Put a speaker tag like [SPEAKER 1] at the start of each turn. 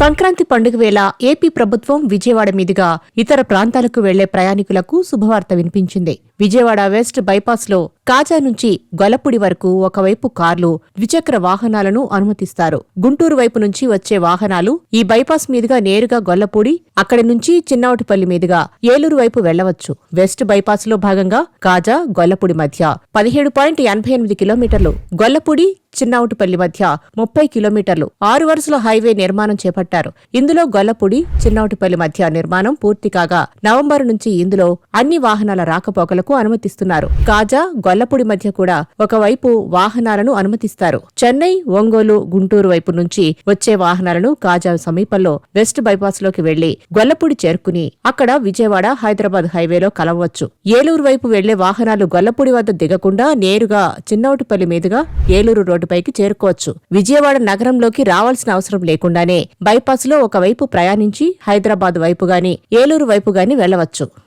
[SPEAKER 1] సంక్రాంతి పండుగ వేళ ఏపీ ప్రభుత్వం విజయవాడ మీదుగా ఇతర ప్రాంతాలకు వెళ్ళే ప్రయాణికులకు శుభవార్త వినిపించింది. విజయవాడ వెస్ట్ బైపాస్లో కాజా నుంచి గొల్లపూడి వరకు ఒకవైపు కార్లు ద్విచక్ర వాహనాలను అనుమతిస్తారు. గుంటూరు వైపు నుంచి వచ్చే వాహనాలు ఈ బైపాస్ మీదుగా నేరుగా గొల్లపూడి అక్కడి నుంచి చిన్నవటిపల్లి మీదుగా ఏలూరు వైపు వెళ్ళవచ్చు వెస్ట్ బైపాస్లో భాగంగా కాజా గొల్లపూడి మధ్య పదిహేడు పాయింట్ ఎనభై ఎనిమిది కిలోమీటర్లు గొల్లపూడి చిన్నవుటిపల్లి మధ్య ముప్పై కిలోమీటర్లు ఆరు వరుసల హైవే నిర్మాణం చేపట్టారు. ఇందులో గొల్లపూడి చిన్నవుటిపల్లి మధ్య నిర్మాణం పూర్తి కాగా నవంబర్ నుంచి ఇందులో అన్ని వాహనాల రాకపోకలకు అనుమతిస్తున్నారు. కాజా గొల్ల గొల్లపూడి మధ్య కూడా ఒకవైపు వాహనాలను అనుమతిస్తారు. చెన్నై ఒంగోలు గుంటూరు వైపు నుంచి వచ్చే వాహనాలను కాజా సమీపంలో వెస్ట్ బైపాస్లోకి వెళ్ళి గొల్లపూడి చేరుకుని అక్కడ విజయవాడ హైదరాబాద్ హైవేలో కలవచ్చు. ఏలూరు వైపు వెళ్ళే వాహనాలు గొల్లపూడి వద్ద దిగకుండా నేరుగా చిన్నవటిపల్లి మీదుగా ఏలూరు రోడ్డుపైకి చేరుకోవచ్చు. విజయవాడ నగరంలోకి రావాల్సిన అవసరం లేకుండానే బైపాస్లో ఒకవైపు ప్రయాణించి హైదరాబాద్ వైపు గాని ఏలూరు వైపు గాని వెళ్ళవచ్చు